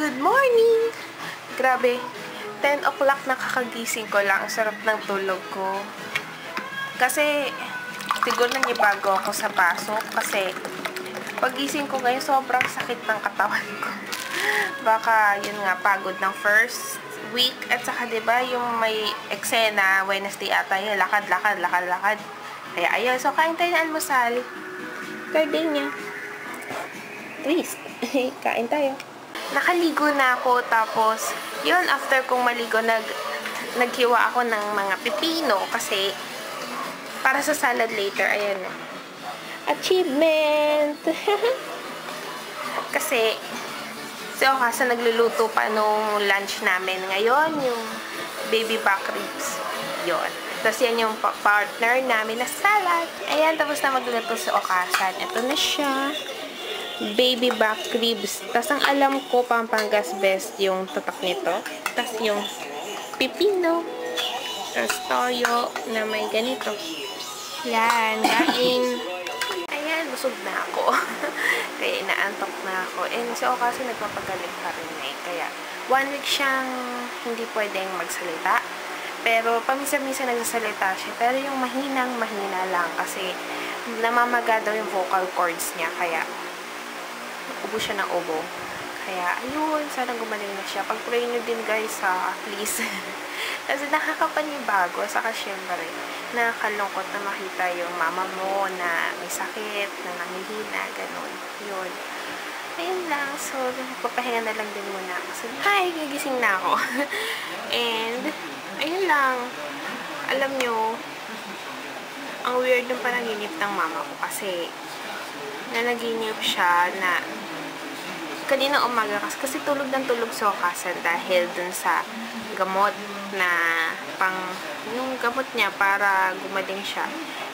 Good morning! Grabe, 10 o'clock nakakagising ko lang. Ang sarap ng tulog ko. Kasi, siguro nangibago ako sa pasok. Kasi, pagising ko ngayon, sobrang sakit ng katawan ko. Baka, yun nga, pagod ng first week. At saka, ba yung may eksena, Wednesday ata yun, lakad, lakad, lakad, lakad. Kaya, ayun. So, kain tayo ng almusal. Gardenia. Twist. kain tayo. Nakaligo na ako, tapos, yun, after kong maligo, nag, naghiwa ako ng mga pipino, kasi, para sa salad later, ayan. Achievement! kasi, si Okasa nagluluto pa nung lunch namin ngayon, yung baby back ribs. Yun. Tapos yan yung pa- partner namin na salad. Ayan, tapos na magluluto si Okasan. Ito na siya baby back ribs. Tapos ang alam ko, Pampangas best yung tatak nito. Tapos yung pipino. Tapos toyo na may ganito. Yan, kain. Ayan, busog na ako. Kaya inaantok na ako. And so, kasi nagpapagaling pa rin eh. Kaya, one week siyang hindi pwedeng magsalita. Pero, paminsan-minsan nagsasalita siya. Pero yung mahinang mahina lang kasi namamaga daw yung vocal cords niya. Kaya, ubo siya ng ubo. Kaya, ayun, sana gumaling na siya. Pag-pray nyo din, guys, ha, please. Kasi nakakapanibago, saka syempre, nakakalungkot na makita yung mama mo na may sakit, na nangihina, ganun. Yun. Ayun lang. So, papahinga na lang din muna. Kasi, hi, gigising na ako. And, ayun lang. Alam nyo, ang weird ng panaginip ng mama ko kasi nanaginip siya na kanina umaga kasi, kasi tulog ng tulog sa okasan dahil dun sa gamot na pang yung gamot niya para gumaling siya.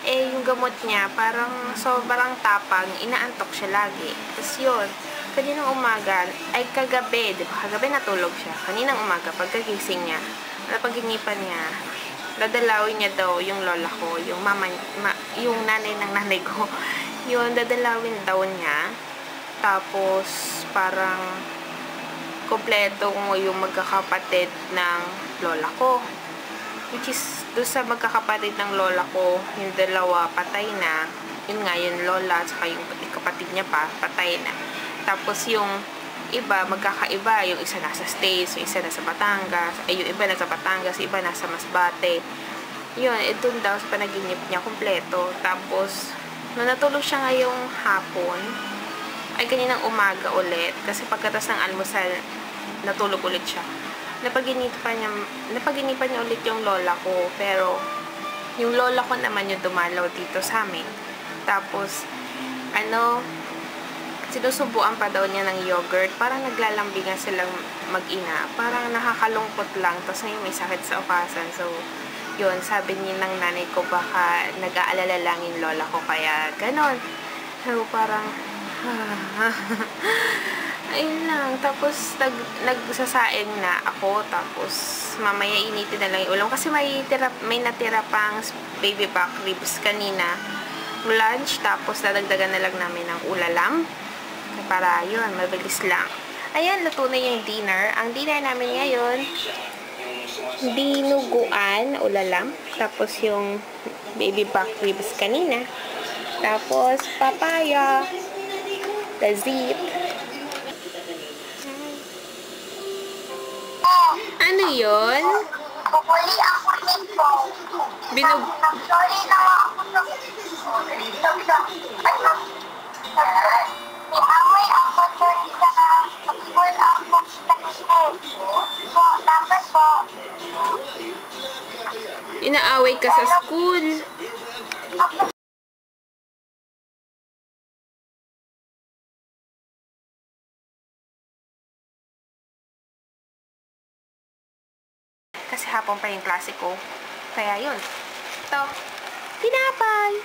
Eh yung gamot niya parang sobrang tapang inaantok siya lagi. Tapos yun kaninang umaga ay kagabi di ba? Kagabi natulog siya. Kaninang umaga pagkagising niya napaginipan niya dadalawin niya daw yung lola ko yung mama ma, yung nanay ng nanay ko. Yun dadalawin daw niya tapos, parang kompleto mo yung magkakapatid ng lola ko. Which is, doon sa magkakapatid ng lola ko, yung dalawa patay na. Yun nga, yung lola at saka yung kapatid niya pa, patay na. Tapos yung iba, magkakaiba. Yung isa nasa States, yung isa nasa Batangas. Ay, yung iba nasa Batangas, iba nasa Masbate. Yun, eh, daw sa panaginip niya, kompleto. Tapos, nung natulog siya ngayong hapon, ay kaninang umaga ulit. Kasi pagkatas ng almusal, natulog ulit siya. Napaginipan niya, napaginipan niya ulit yung lola ko. Pero, yung lola ko naman yung dumalaw dito sa amin. Tapos, ano, sinusubuan pa daw niya ng yogurt. Parang naglalambingan silang mag-ina. Parang nakakalungkot lang. Tapos ngayon may sakit sa ukasan. So, yun, sabi niya ng nanay ko baka nag-aalala lang yung lola ko. Kaya, ganon. So, parang, Ayun lang. Tapos, nag, nagsasaing na ako. Tapos, mamaya initin na lang yung ulam. Kasi may, tira, may natira pang baby back ribs kanina. Lunch. Tapos, dadagdagan na lang namin ng ulalam. Para, yun, mabilis lang. Ayan, luto na yung dinner. Ang dinner namin ngayon, dinuguan, ulalam. Tapos, yung baby back ribs kanina. Tapos, papaya the zip. Ano yon? Bumuli ako nito. Binug... Sorry na ako amoy ako doon sa school ako sa So, dapat po, Inaaway ka sa school. Kasi hapon pa yung klase ko. Kaya yun. Ito. Tinapay.